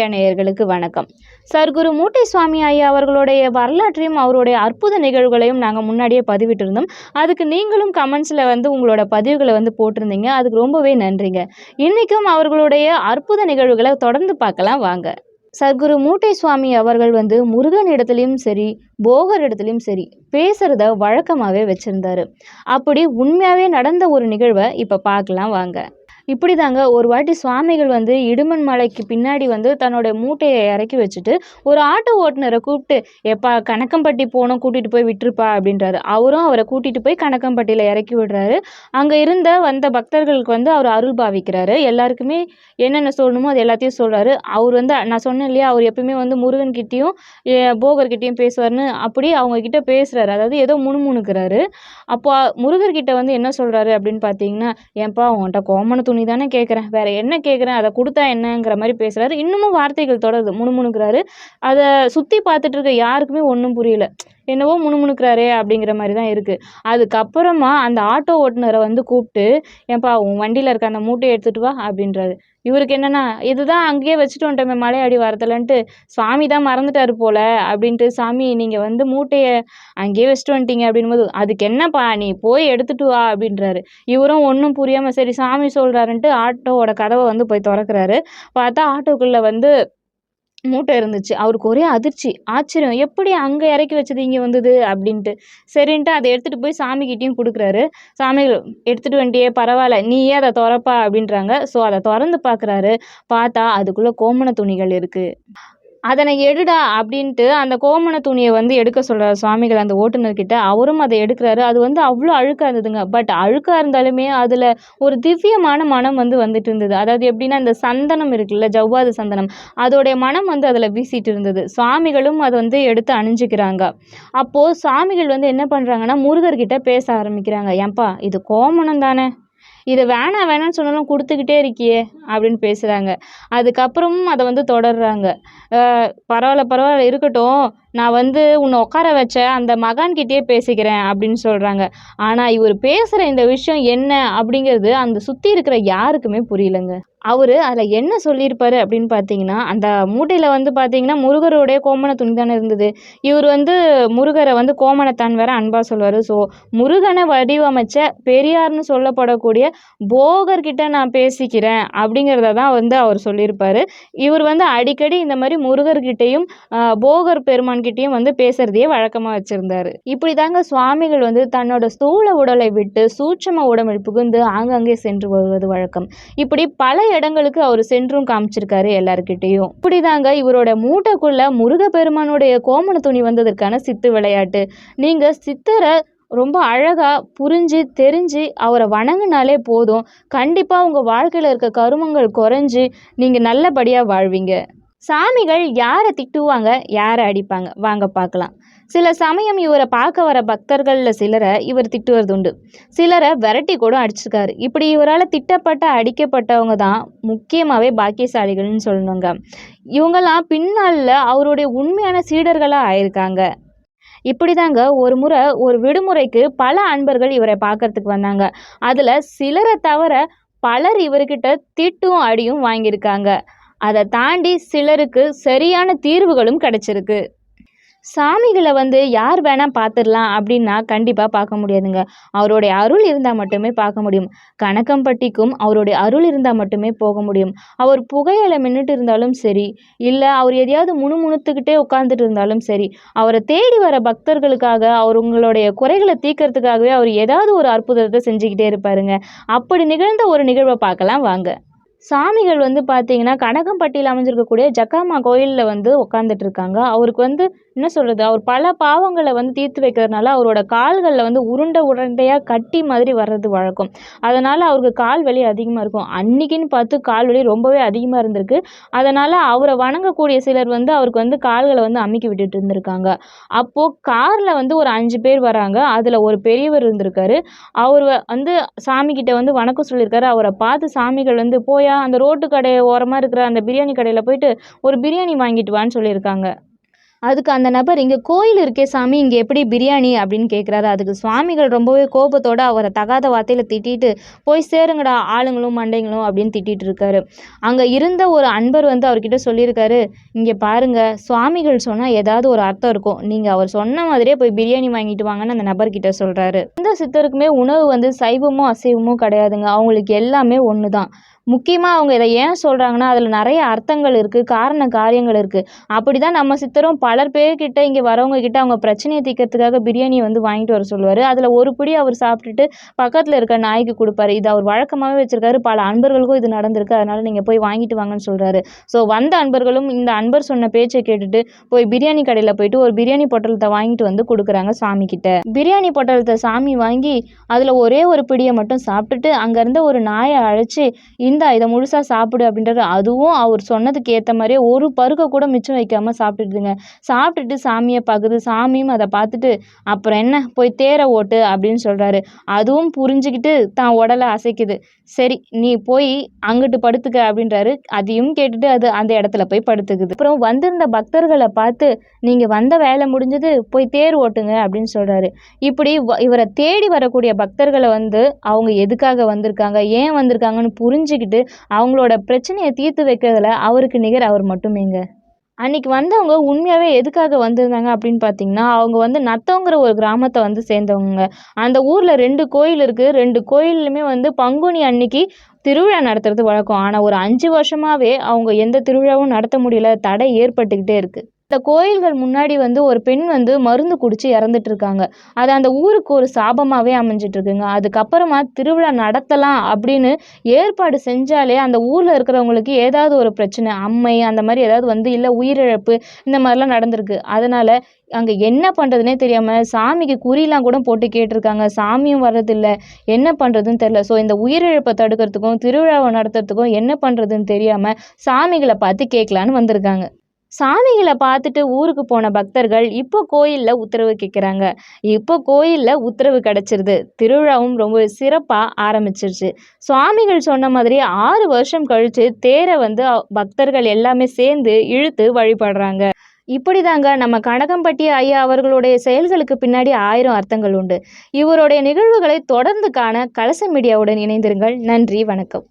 Media நேயர்களுக்கு வணக்கம். சர்க்குரு மூட்டை சுவாமி ஐயா அவர்களுடைய வரலாற்றையும் அவருடைய அற்புத நிகழ்வுகளையும் நாங்கள் முன்னாடியே பதிவிட்டிருந்தோம். அதுக்கு நீங்களும் கமெண்ட்ஸில் வந்து உங்களோட பதிவுகளை வந்து போட்டிருந்தீங்க. அதுக்கு ரொம்பவே நன்றிங்க. இன்றைக்கும் அவர்களுடைய அற்புத நிகழ்வுகளை தொடர்ந்து பார்க்கலாம் வாங்க. சர்க்குரு மூட்டை சுவாமி அவர்கள் வந்து முருகன் இடத்துலையும் சரி போகர் இடத்துலையும் சரி பேசுகிறத வழக்கமாகவே வச்சுருந்தாரு. அப்படி உண்மையாகவே நடந்த ஒரு நிகழ்வை இப்போ பார்க்கலாம் வாங்க. இப்படி தாங்க ஒரு வாட்டி சுவாமிகள் வந்து இடுமன் மலைக்கு பின்னாடி வந்து தன்னோட மூட்டையை இறக்கி வச்சுட்டு ஒரு ஆட்டோ ஓட்டுநரை கூப்பிட்டு எப்பா கணக்கம்பட்டி போனோம் கூட்டிகிட்டு போய் விட்டுருப்பா அப்படின்றாரு. அவரும் அவரை கூட்டிகிட்டு போய் கணக்கம்பட்டியில் இறக்கி விடுறாரு. அங்கே இருந்த வந்த பக்தர்களுக்கு வந்து அவர் அருள் பாவிக்கிறாரு. எல்லாருக்குமே என்னென்ன சொல்லணுமோ அது எல்லாத்தையும் சொல்கிறாரு அவர் வந்து நான் சொன்னேன் இல்லையா அவர் எப்பயுமே வந்து முருகன்கிட்டையும் போகர்கிட்டையும் பேசுவார்னு அப்படி அவங்கக்கிட்ட பேசுகிறாரு அதாவது ஏதோ முணுமுணுக்கிறாரு. அப்போ முருகர்கிட்ட வந்து என்ன சொல்கிறாரு அப்படின்னு பார்த்தீங்கன்னா ஏன்ப்பா உன்கிட்ட கோமண துணி தானே கேட்குறேன் வேறு என்ன கேட்குறேன் அதை கொடுத்தா என்னங்கிற மாதிரி பேசுகிறாரு இன்னமும் வார்த்தைகள் தொடருது. முணுமுணுக்கிறாரு அதை சுற்றி பார்த்துட்டு இருக்க யாருக்குமே ஒன்றும் புரியல. என்னவோ முணுமுணுக்கிறாரே அப்படிங்கிற மாதிரி தான் இருக்குது அதுக்கப்புறமா அந்த ஆட்டோ ஓட்டுநரை வந்து கூப்பிட்டு ஏன்பா உன் வண்டியில் இருக்க அந்த மூட்டையை எடுத்துகிட்டு வா அப்படின்றாரு. இவருக்கு என்னென்னா இதுதான் அங்கேயே வச்சுட்டு வந்துட்டோமே மலை அடி வரத்துலன்ட்டு. சாமி தான் மறந்துட்டார் போல அப்படின்ட்டு சாமி நீங்கள் வந்து மூட்டையை அங்கேயே வச்சுட்டு வந்துட்டீங்க அப்படின்போது அதுக்கு என்னப்பா நீ போய் எடுத்துட்டு வா அப்படின்றாரு. இவரும் ஒன்றும் புரியாமல் சரி சாமி சொல்கிறாருன்ட்டு ஆட்டோவோட கதவை வந்து போய் திறக்கிறாரு. பார்த்தா ஆட்டோக்குள்ளே வந்து மூட்டை இருந்துச்சு. அவருக்கு ஒரே அதிர்ச்சி. ஆச்சரியம். எப்படி அங்கே இறக்கி வச்சது? இங்கே வந்தது? அப்படின்ட்டு. சரின்ட்டு அதை எடுத்துகிட்டு போய் சாமிக்கிட்டேயும் கொடுக்குறாரு. சாமிகள் எடுத்துகிட்டு வந்துட்டியே பரவாயில்ல. நீயே அதை திறப்பா அப்படின்றாங்க. ஸோ அதை திறந்து பார்க்குறாரு பார்த்தா அதுக்குள்ளே கோமண துணிகள் இருக்குது அதனை எடுடா அப்படின்ட்டு அந்த கோமண துணியை வந்து எடுக்க சொல்கிறார் சுவாமிகள் அந்த ஓட்டுநர்கிட்ட அவரும் அதை எடுக்கிறாரு. அது வந்து அவ்வளோ அழுக்காக இருந்ததுங்க. பட் அழுக்காக இருந்தாலுமே அதில் ஒரு திவ்யமான மனம் வந்து வந்துட்டு இருந்தது. அதாவது எப்படின்னா இந்த சந்தனம் இருக்குல்ல ஜவ்வாது சந்தனம் அதோடைய மனம் வந்து அதில் வீசிட்டு இருந்தது. சுவாமிகளும் அதை வந்து எடுத்து அணிஞ்சிக்கிறாங்க. அப்போது சுவாமிகள் வந்து என்ன பண்ணுறாங்கன்னா முருகர்கிட்ட பேச ஆரம்பிக்கிறாங்க. ஏன்பா இது கோமணம் தானே? இதை வேணாம் வேணாம்னு சொன்னாலும் கொடுத்துக்கிட்டே இருக்கியே அப்படின்னு பேசுகிறாங்க அதுக்கப்புறமும் அதை வந்து தொடர்றாங்க. பரவாயில்ல பரவாயில்ல இருக்கட்டும். நான் வந்து உன்னை உட்கார வச்ச அந்த மகான்கிட்டயே பேசிக்கிறேன் அப்படின்னு சொல்கிறாங்க ஆனால் இவர் பேசுகிற இந்த விஷயம் என்ன அப்படிங்கிறது அந்த சுற்றி இருக்கிற யாருக்குமே புரியலங்க. அவர் அதில் என்ன சொல்லியிருப்பாரு அப்படின்னு பார்த்தீங்கன்னா அந்த மூட்டையில் வந்து பார்த்தீங்கன்னா முருகருடைய கோமண துணி தானே இருந்தது. இவர் வந்து முருகரை வந்து கோமணத்தான் வேற அன்பாக சொல்லுவார் ஸோ முருகனை வடிவமைச்ச பெரியார்னு சொல்லப்படக்கூடிய போகர்கிட்ட நான் பேசிக்கிறேன் அப்படிங்கிறத தான் வந்து அவர் சொல்லியிருப்பார். இவர் வந்து அடிக்கடி இந்த மாதிரி முருகர்கிட்டையும் போகர் பெருமான்கிட்டையும் வந்து பேசுகிறதையே வழக்கமாக வச்சுருந்தார். இப்படி தாங்க சுவாமிகள் வந்து தன்னோட ஸ்தூல உடலை விட்டு சூட்சம உடம்பில் புகுந்து ஆங்காங்கே சென்று வருவது வழக்கம். இப்படி பல இடங்களுக்கு அவர் சென்றும் காமிச்சிருக்காரு எல்லாருக்கிட்டேயும் இப்படிதாங்க இவரோட மூட்டைக்குள்ள முருகப்பெருமானுடைய கோமண துணி வந்ததற்கான சித்து விளையாட்டு. நீங்க சித்தரை ரொம்ப அழகாக புரிஞ்சு தெரிஞ்சு அவரை வணங்கினாலே போதும். கண்டிப்பாக உங்கள் வாழ்க்கையில் இருக்க கருமங்கள் குறைஞ்சி நீங்கள் நல்லபடியாக வாழ்வீங்க. சாமிகள் யாரை திட்டுவாங்க யாரை அடிப்பாங்க? வாங்க பார்க்கலாம். சில சமயம் இவரை பார்க்க வர பக்தர்களில் சிலரை இவர் திட்டுவது உண்டு சிலரை விரட்டி கூட அடிச்சிருக்காரு. இப்படி இவரால் திட்டப்பட்ட அடிக்கப்பட்டவங்க தான் முக்கியமாகவே பாக்கியசாலிகள்னு சொல்லணுங்க. இவங்கெல்லாம் பின்னாளில் அவருடைய உண்மையான சீடர்களாக ஆயிருக்காங்க. இப்படி தாங்க ஒரு முறை ஒரு விடுமுறைக்கு பல அன்பர்கள் இவரை பார்க்கறதுக்கு வந்தாங்க. அதில் சிலரை தவிர பலர் இவர்கிட்ட திட்டும் அடியும் வாங்கியிருக்காங்க. அதை தாண்டி சிலருக்கு சரியான தீர்வுகளும் கிடச்சிருக்கு. சாமிகளை வந்து யார் வேணால் பார்த்துடலாம் அப்படின்னா கண்டிப்பாக பார்க்க முடியாதுங்க. அவருடைய அருள் இருந்தால் மட்டுமே பார்க்க முடியும். கணக்கம்பட்டிக்கும் அவருடைய அருள் இருந்தால் மட்டுமே போக முடியும். அவர் புகையில மின்னுட்டு இருந்தாலும் சரி இல்லை அவர் எதையாவது முணுமுணுத்துக்கிட்டே உட்காந்துட்டு இருந்தாலும் சரி அவரை தேடி வர பக்தர்களுக்காக அவர் உங்களுடைய குறைகளை தீர்க்கறதுக்காகவே அவர் ஏதாவது ஒரு அற்புதத்தை செஞ்சுக்கிட்டே இருப்பாருங்க. அப்படி நிகழ்ந்த ஒரு நிகழ்வை பார்க்கலாம் வாங்க. சாமிகள் வந்து பார்த்தீங்கன்னா கனகம்பட்டியில் அமைஞ்சிருக்கக்கூடிய ஜக்காமா கோயிலில் வந்து உட்காந்துட்டு இருக்காங்க. அவருக்கு வந்து என்ன சொல்கிறது அவர் பல பாவங்களை வந்து தீர்த்து வைக்கிறதுனால அவரோட கால்களில் வந்து உருண்டை உருண்டையாக கட்டி மாதிரி வர்றது வழக்கம். அதனால் அவருக்கு கால் வலி அதிகமாக இருக்கும். அன்றைக்கின்னு பார்த்து கால் வலி ரொம்பவே அதிகமாக இருந்திருக்கு. அதனால் அவரை வணங்கக்கூடிய சிலர் வந்து அவருக்கு வந்து கால்களை வந்து அமுக்கி விட்டுட்டு இருந்திருக்காங்க. அப்போது காரில் வந்து ஒரு அஞ்சு பேர் வராங்க. அதில் ஒரு பெரியவர் இருந்திருக்காரு. அவர் வந்து சாமிக்கிட்ட வந்து வணக்கம் சொல்லியிருக்காரு. அவரை பார்த்து சாமிகள் வந்து போயா அந்த ரோட்டு கடை ஓரமாக இருக்கிற அந்த பிரியாணி கடையில் போயிட்டு ஒரு பிரியாணி வாங்கிட்டு வான்னு சொல்லியிருக்காங்க. அதுக்கு அந்த நபர் இங்கே கோயில் இருக்கே சாமி இங்கே எப்படி பிரியாணி அப்படின்னு கேட்குறாரு அதுக்கு சுவாமிகள் ரொம்பவே கோபத்தோடு அவரை தகாத வார்த்தையில் திட்டிட்டு போய் சேருங்கடா ஆளுங்களும் மண்டைங்களும் அப்படின்னு திட்டிகிட்டு இருக்காரு. அங்கே இருந்த ஒரு அன்பர் வந்து அவர்கிட்ட சொல்லியிருக்காரு இங்கே பாருங்க சுவாமிகள் சொன்னால் ஏதாவது ஒரு அர்த்தம் இருக்கும். நீங்கள் அவர் சொன்ன மாதிரியே போய் பிரியாணி வாங்கிட்டு வாங்கன்னு அந்த நபர்கிட்ட சொல்கிறாரு எந்த சித்தருக்குமே உணவு வந்து சைவமோ அசைவமோ கிடையாதுங்க. அவங்களுக்கு எல்லாமே ஒன்று தான் முக்கியமாக அவங்க இதை ஏன் சொல்கிறாங்கன்னா அதில் நிறைய அர்த்தங்கள் இருக்குது காரண காரியங்கள் இருக்குது அப்படி தான் நம்ம சித்தரும் பலர் பேர்கிட்ட இங்கே வரவங்க கிட்ட அவங்க பிரச்சனையை தீர்க்கறதுக்காக பிரியாணி வந்து வாங்கிட்டு வர சொல்லுவார். அதில் ஒரு பிடி அவர் சாப்பிட்டுட்டு பக்கத்தில் இருக்க நாய்க்கு கொடுப்பாரு. இது அவர் வழக்கமாகவே வச்சுருக்காரு. பல அன்பர்களுக்கும் இது நடந்திருக்கு. அதனால் நீங்கள் போய் வாங்கிட்டு வாங்கன்னு சொல்கிறாரு ஸோ வந்த அன்பர்களும் இந்த அன்பர் சொன்ன பேச்சை கேட்டுட்டு போய் பிரியாணி கடையில் போயிட்டு ஒரு பிரியாணி பொட்டலத்தை வாங்கிட்டு வந்து கொடுக்குறாங்க சாமி கிட்ட. பிரியாணி பொட்டலத்தை சாமி வாங்கி அதில் ஒரே ஒரு பிடியை மட்டும் சாப்பிட்டுட்டு அங்கேருந்து ஒரு நாயை அழைச்சி இந்த இதை முழுசாக சாப்பிடு அப்படின்றாரு அதுவும் அவர் சொன்னதுக்கு ஏற்ற மாதிரியே ஒரு பருக்க கூட மிச்சம் வைக்காமல் சாப்பிட்டுடுதுங்க. சாப்பிட்டுட்டு சாமியை பார்க்குது. சாமியும் அதை பார்த்துட்டு அப்புறம் என்ன? போய் தேரை ஓட்டு அப்படின்னு சொல்கிறாரு அதுவும் புரிஞ்சுக்கிட்டு தான் உடலை அசைக்குது. சரி நீ போய் அங்கிட்டு படுத்துக்க அப்படின்றாரு. அதையும் கேட்டுட்டு அது அந்த இடத்துல போய் படுத்துக்குது. அப்புறம் வந்திருந்த பக்தர்களை பார்த்து நீங்கள் வந்த வேலை முடிஞ்சது போய் தேர் ஓட்டுங்க அப்படின்னு சொல்கிறாரு இப்படி இவரை தேடி வரக்கூடிய பக்தர்களை வந்து அவங்க எதுக்காக வந்திருக்காங்க ஏன் வந்திருக்காங்கன்னு பேசிக்கிட்டு அவங்களோட பிரச்சனையை தீர்த்து வைக்கிறதுல அவருக்கு நிகர் அவர் மட்டுமேங்க. அன்னைக்கு வந்தவங்க உண்மையாகவே எதுக்காக வந்திருந்தாங்க அப்படின்னு பார்த்தீங்கன்னா அவங்க வந்து நத்தங்கிற ஒரு கிராமத்தை வந்து சேர்ந்தவங்க. அந்த ஊரில் ரெண்டு கோயில் இருக்குது ரெண்டு கோயிலுமே வந்து பங்குனி அன்னைக்கு திருவிழா நடத்துறது வழக்கம். ஆனால் ஒரு அஞ்சு வருஷமாகவே அவங்க எந்த திருவிழாவும் நடத்த முடியல. தடை ஏற்பட்டுக்கிட்டே இருக்குது இந்த கோயில்கள் முன்னாடி வந்து ஒரு பெண் வந்து மருந்து குடிச்சு இறந்துட்டு இருக்காங்க அது அந்த ஊருக்கு ஒரு சாபமாகவே அமைஞ்சிட்டு இருக்குங்க அதுக்கப்புறமா திருவிழா நடத்தலாம் அப்படின்னு ஏற்பாடு செஞ்சாலே அந்த ஊரில் இருக்கிறவங்களுக்கு ஏதாவது ஒரு பிரச்சனை அம்மை அந்த மாதிரி ஏதாவது வந்து இல்லை உயிரிழப்பு இந்த மாதிரிலாம் நடந்திருக்கு. அதனால் அங்கே என்ன பண்ணுறதுனே தெரியாமல் சாமிக்கு குறிலாம் கூட போட்டு கேட்டிருக்காங்க. சாமியும் வர்றதில்ல. என்ன பண்ணுறதுன்னு தெரில ஸோ இந்த உயிரிழப்பை தடுக்கிறதுக்கும் திருவிழாவை நடத்துறதுக்கும் என்ன பண்ணுறதுன்னு தெரியாமல் சாமிகளை பார்த்து கேட்கலான்னு வந்திருக்காங்க. சாமிகளை பார்த்துட்டு ஊருக்கு போன பக்தர்கள் இப்போ கோயிலில் உத்தரவு கேட்குறாங்க இப்போ கோயிலில் உத்தரவு கிடச்சிருது. திருவிழாவும் ரொம்ப சிறப்பாக ஆரம்பிச்சிருச்சு. சுவாமிகள் சொன்ன மாதிரி ஆறு வருஷம் கழித்து தேரை வந்து பக்தர்கள் எல்லாமே சேர்ந்து இழுத்து வழிபடுறாங்க. இப்படி தாங்க நம்ம கனகம்பட்டி ஐயா அவர்களுடைய செயல்களுக்கு பின்னாடி ஆயிரம் அர்த்தங்கள் உண்டு. இவருடைய நிகழ்வுகளை தொடர்ந்து காண கலச மீடியாவுடன் இணைந்திருங்கள். நன்றி வணக்கம்.